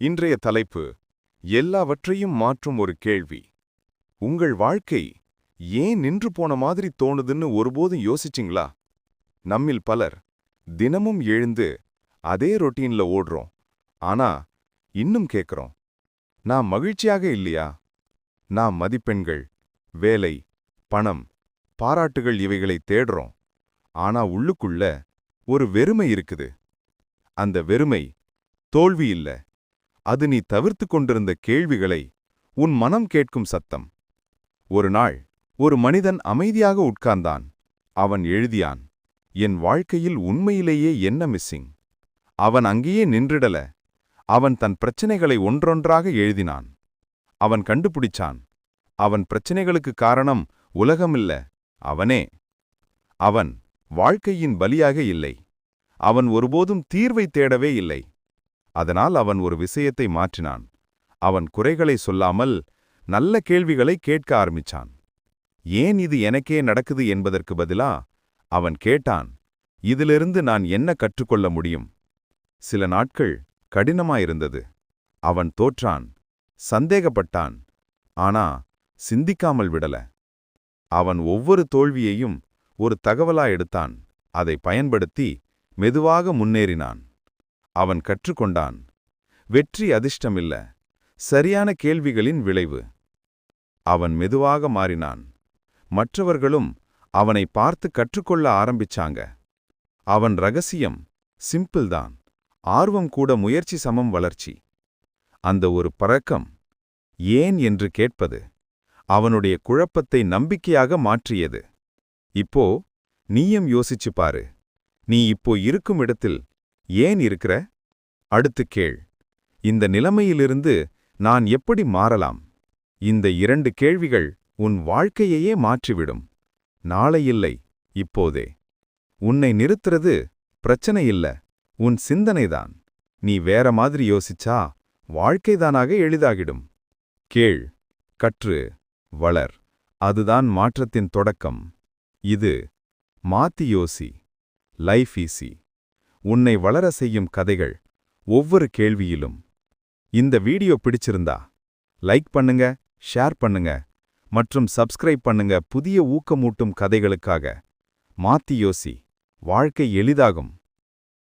இன்றைய தலைப்பு எல்லாவற்றையும் மாற்றும் ஒரு கேள்வி. உங்கள் வாழ்க்கை ஏன் நின்று போன மாதிரி தோணுதுன்னு ஒருபோதும் யோசிச்சிங்களா? நம்மில் பலர் தினமும் எழுந்து அதே ரொட்டீன்ல ஓடுறோம். ஆனா இன்னும் கேட்கிறோம் நான் மகிழ்ச்சியாக இல்லையா? நான் மதிப்பெண்கள் வேலை பணம் பாராட்டுகள் இவைகளை தேடுறோம். ஆனா உள்ளுக்குள்ள ஒரு வெறுமை இருக்குது. அந்த வெறுமை தோல்வி இல்ல. அது நீ தவிர்த்து கொண்டிருந்த கேள்விகளை உன் மனம் கேட்கும் சத்தம். ஒரு நாள் ஒரு மனிதன் அமைதியாக உட்கார்ந்தான். அவன் எழுதியான் என் வாழ்க்கையில் உண்மையிலேயே என்ன மிஸ்ஸிங்? அவன் அங்கேயே நின்றிடல. அவன் தன் பிரச்சனைகளை ஒன்றொன்றாக எழுதினான். அவன் கண்டுபிடிச்சான் அவன் பிரச்சனைகளுக்கு காரணம் உலகமில்ல அவனே. அவன் வாழ்க்கையின் பலியாக இல்லை. அவன் ஒருபோதும் தீர்வை தேடவே இல்லை. அதனால் அவன் ஒரு விஷயத்தை மாற்றினான். அவன் குறைகளை சொல்லாமல் நல்ல கேள்விகளை கேட்க ஆரம்பிச்சான். ஏன் இது எனக்கே நடக்குது என்பதற்கு பதிலா? அவன் கேட்டான். இதிலிருந்து நான் என்ன கற்றுக்கொள்ள முடியும்? சில நாட்கள் கடினமாயிருந்தது. அவன் தோற்றான். சந்தேகப்பட்டான். ஆனா சிந்திக்காமல் விடல. அவன் ஒவ்வொரு தோல்வியையும் ஒரு தகவலா எடுத்தான். அதை பயன்படுத்தி மெதுவாக முன்னேறினான். அவன் கற்றுக்கொண்டான். வெற்றி அதிர்ஷ்டமில்ல. சரியான கேள்விகளின் விளைவு. அவன் மெதுவாக மாறினான். மற்றவர்களும் அவனை பார்த்து கற்றுக்கொள்ள ஆரம்பிச்சாங்க. அவன் ரகசியம் சிம்பிள்தான் ஆர்வம் கூட முயற்சி சமம் வளர்ச்சி. அந்த ஒரு பறக்கம் ஏன் என்று கேட்பது அவனுடைய குழப்பத்தை நம்பிக்கையாக மாற்றியது. இப்போ நீயும் யோசிச்சு பாரு. நீ இப்போ இருக்கும் இடத்தில் ஏன் இருக்கிற? அடுத்து கேள். இந்த நிலைமையிலிருந்து நான் எப்படி மாறலாம்? இந்த இரண்டு கேள்விகள் உன் வாழ்க்கையையே மாற்றிவிடும். நாளை இல்லை இப்போதே. உன்னை நிறுத்துறது பிரச்சனை இல்ல உன் சிந்தனைதான். நீ வேற மாதிரி யோசிச்சா வாழ்க்கைதானாக எளிதாகிடும். கேள். கற்று வளர். அதுதான் மாற்றத்தின் தொடக்கம். இது மாத்தி யோசி. லைஃப் ஈசி உன்னை வளர செய்யும் கதைகள் ஒவ்வொரு கேள்வியிலும். இந்த வீடியோ பிடிச்சிருந்தா லைக் பண்ணுங்க ஷேர் பண்ணுங்க மற்றும் சப்ஸ்கிரைப் பண்ணுங்க. புதிய ஊக்கமூட்டும் கதைகளுக்காக மாத்தி யோசி வாழ்க்கை எளிதாகும்.